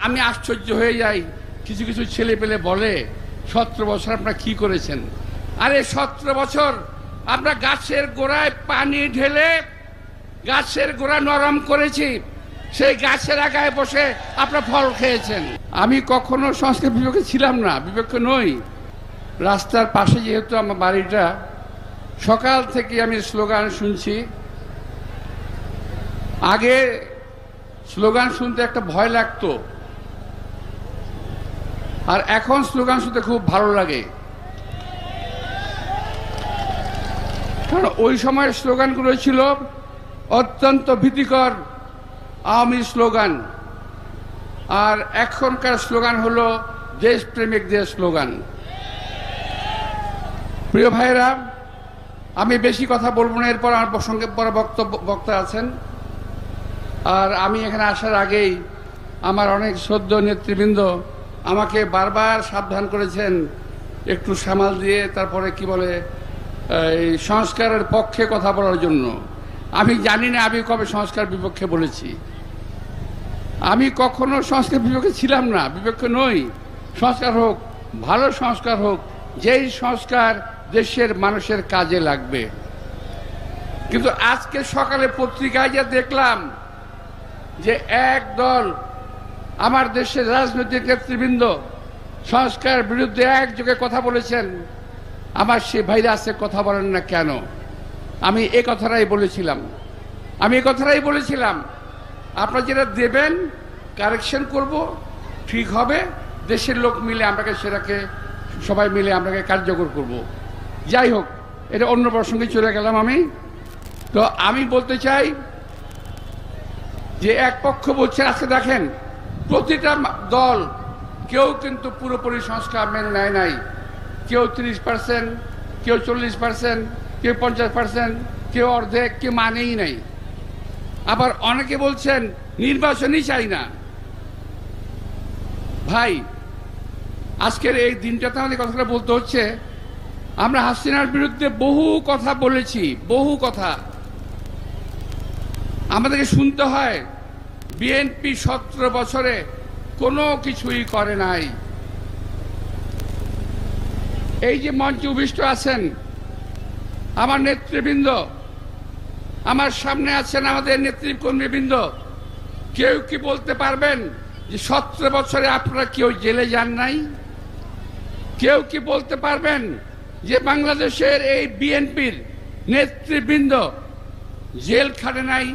আমি আশ্চর্য হয়ে যাই। কিছু কিছু ছেলে পেলে বলে, সতেরো বছর আপনারা কি করেছেন? আরে, সতেরো বছর আমরা গাছের গোড়ায় পানি ঢেলে গাছের গোড়া নরম করেছি। সেই গাছের আগায় বসে আপনার ফল খেয়েছেন। আমি কখনো সংস্কৃত বিপক্ষে ছিলাম না বিপক্ষ নই। রাস্তার পাশে যেহেতু আমার বাড়িটা, সকাল থেকে আমি স্লোগান শুনছি। আগে স্লোগান শুনতে একটা ভয় লাগতো। আর এখন স্লোগান শুনতে খুব ভালো লাগে। কারণ ওই সময়ের স্লোগানগুলো ছিল, অত্যন্ত ভীতিকর আওয়ামী স্লোগান। আর এখনকার স্লোগান হলো দেশপ্রেমিকদের স্লোগান। প্রিয় ভাইয়েরা, আমি বেশি কথা বলব না, এরপর আমার সঙ্গে পরে বক্তব্য, বক্তা আছেন। আর আমি এখানে আসার আগেই আমার অনেক সদ্য নেতৃবৃন্দ আমাকে বারবার সাবধান করেছেন, একটু সামাল দিয়ে তারপরে কি বলে, এই সংস্কারের পক্ষে কথা বলার জন্য। আমি জানি না আমি কবে সংস্কার বিপক্ষে বলেছি। আমি কখনো সংস্কার বিপক্ষে ছিলাম না, বিপক্ষে নই। সংস্কার হোক, ভালো সংস্কার হোক, যেই সংস্কার দেশের মানুষের কাজে লাগবে। কিন্তু আজকে সকালে পত্রিকায় যা দেখলাম যে এক দল আমার দেশের রাজনৈতিক নেতৃবৃন্দ সংস্কার বিরুদ্ধে একযোগে কথা বলেছেন। আমার সে ভাইরাসে কথা বলেন না কেন? আমি এ কথাটাই বলেছিলাম। আমি এ কথাটাই বলেছিলাম। আপনারা যেটা দেবেন কারেকশন করব, ঠিক হবে, দেশের লোক মিলে আপনাকে সেটাকে, সবাই মিলে আপনাকে কার্যকর করব। যাই হোক, এটা অন্য প্রসঙ্গে চলে গেলাম আমি। তো আমি বলতে চাই যে এক পক্ষ বলছে, আজকে দেখেন প্রতিটা দল, কেউ কিন্তু পুরোপুরি সংস্কার মেনে নেয় নাই। কেউ তিরিশ পার্সেন্ট, কেউ চল্লিশ পার্সেন্ট, কেউ পঞ্চাশ পার্সেন্ট, কেউ অর্ধেক, কেউ মানেই নাই। আবার অনেকে বলছেন, নির্বাচনই চাই না। ভাই, আজকের এই দিনটাতে আমাদের কথাটা বলতে হচ্ছে। আমরা হাসিনার বিরুদ্ধে বহু কথা বলেছি, বহু কথা। আমাদেরকে শুনতে হয়। বিএনপি সতেরো বছরে কোনো কিছুই করে নাই। এই যে মঞ্চে উপবিষ্ট আছেন আমার নেতৃবৃন্দ, আমার সামনে আছেন আমাদের নেতৃকর্মীবৃন্দ, কেউ কি বলতে পারবেন যে সতেরো বছরে আপনারা কেউ জেলে যান নাই? কেউ কি বলতে পারবেন যে বাংলাদেশের এই বিএনপির নেতৃবৃন্দ জেল খাটে নাই,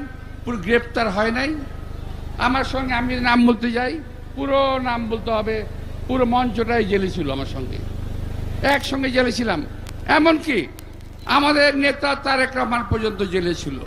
পুরো গ্রেপ্তার হয় নাই? আমার সঙ্গে আমি নাম বলতে যাই, পুরো নাম বলতে হবে, পুরো মঞ্চটাই জেলে ছিল আমার সঙ্গে। একসঙ্গে জেলে ছিলাম। এমনকি আমাদের নেতা তারেক রহমান পর্যন্ত জেলে ছিল।